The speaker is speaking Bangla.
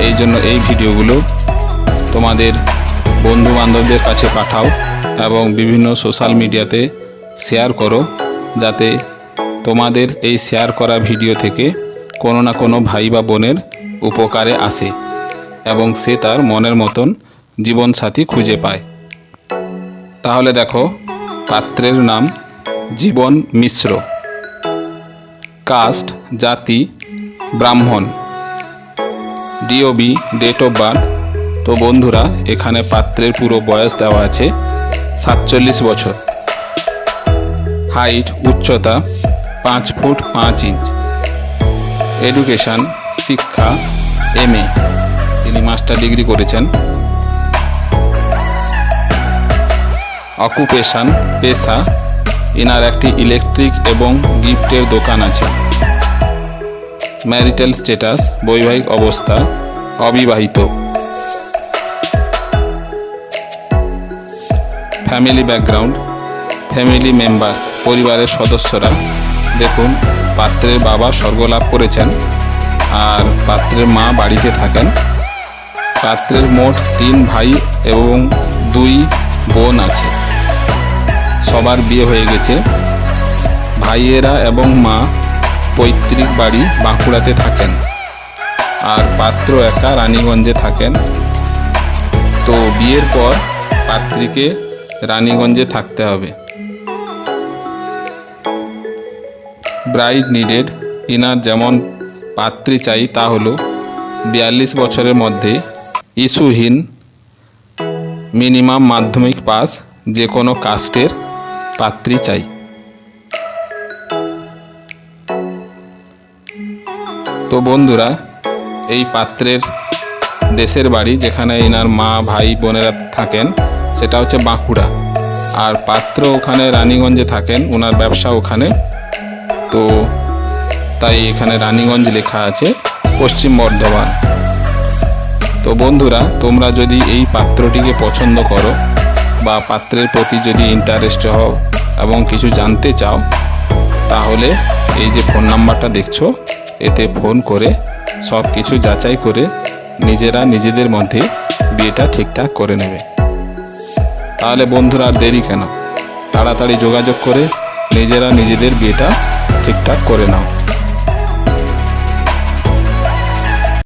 এই জন্য এই ভিডিওগুলো তোমাদের বন্ধু বান্ধবদের কাছে পাঠাও এবং বিভিন্ন সোশ্যাল মিডিয়াতে শেয়ার করো যাতে তোমাদের এই শেয়ার করা ভিডিও থেকে কোনো না কোনো ভাই বা বোনের উপকারে আসে এবং সে তার মনের মতন জীবনসাথী খুঁজে পায়। তাহলে দেখো, পাত্রের নাম জীবন মিশ্র। কাস্ট, জাতি, ব্রাহ্মণ। ডিওবি ডেট অফ বার্থ তো বন্ধুরা, এখানে পাত্রের পুরো বয়স দেওয়া আছে সাতচল্লিশ বছর। হাইট উচ্চতা পাঁচ ফুট পাঁচ ইঞ্চ এডুকেশন শিক্ষা এম এ তিনি মাস্টার ডিগ্রি করেছেন। অকুপেশন পেশা। এনার একটি ইলেকট্রিক এবং গিফটের দোকান আছে। ম্যারিটাল স্ট্যাটাস বৈবাহিক অবস্থা। অবিবাহিত। ফ্যামিলি ব্যাকগ্রাউন্ড ফ্যামিলি মেম্বার পরিবারের সদস্যরা। দেখুন, পাত্রের বাবা স্বর্গলাভ করেছেন আর পাত্রের মা বাড়িতে থাকেন। পাত্রের মোট তিন ভাই এবং দুই বোন আছে। সবার বিয়ে হয়ে গেছে। ভাইয়েরা এবং মা পৈতৃক বাড়ি বাঁকুড়াতে থাকেন। আর পাত্র একা রানীগঞ্জে থাকেন। তো বিয়ের পর পাত্রীকে রানীগঞ্জে থাকতে হবে। ব্রাইড নিডেড ইনার যেমন পাত্রী চাই, তা হলো বিয়াল্লিশ বছরের মধ্যে ইস্যুহীন মিনিমাম মাধ্যমিক পাস যে কোনো কাস্টের পাত্রী চাই। তো বন্ধুরা এই পাত্রের দেশের বাড়ি যেখানে এনার মা, ভাই, বোনেরা থাকেন, সেটা হচ্ছে বাঁকুড়া। আর পাত্র ওখানে রানীগঞ্জে থাকেন, ওনার ব্যবসা ওখানে। তো তাই এখানে রানীগঞ্জ লেখা আছে, পশ্চিম বর্ধমান। তো বন্ধুরা, তোমরা যদি এই পাত্রটিকে পছন্দ করো, বা পাত্রের প্রতি যদি ইন্টারেস্ট হও, এবং কিছু জানতে চাও, তাহলে এই যে ফোন নাম্বারটা দেখছ, এতে ফোন করে সব কিছু যাচাই করে নিজেরা নিজেদের মধ্যে বিয়েটা ঠিকঠাক করে নেবে। তাহলে বন্ধুরা আর দেরি কেন? তাড়াতাড়ি যোগাযোগ করে নিজেরা নিজেদের বিয়েটা ঠিকঠাক করে নাও।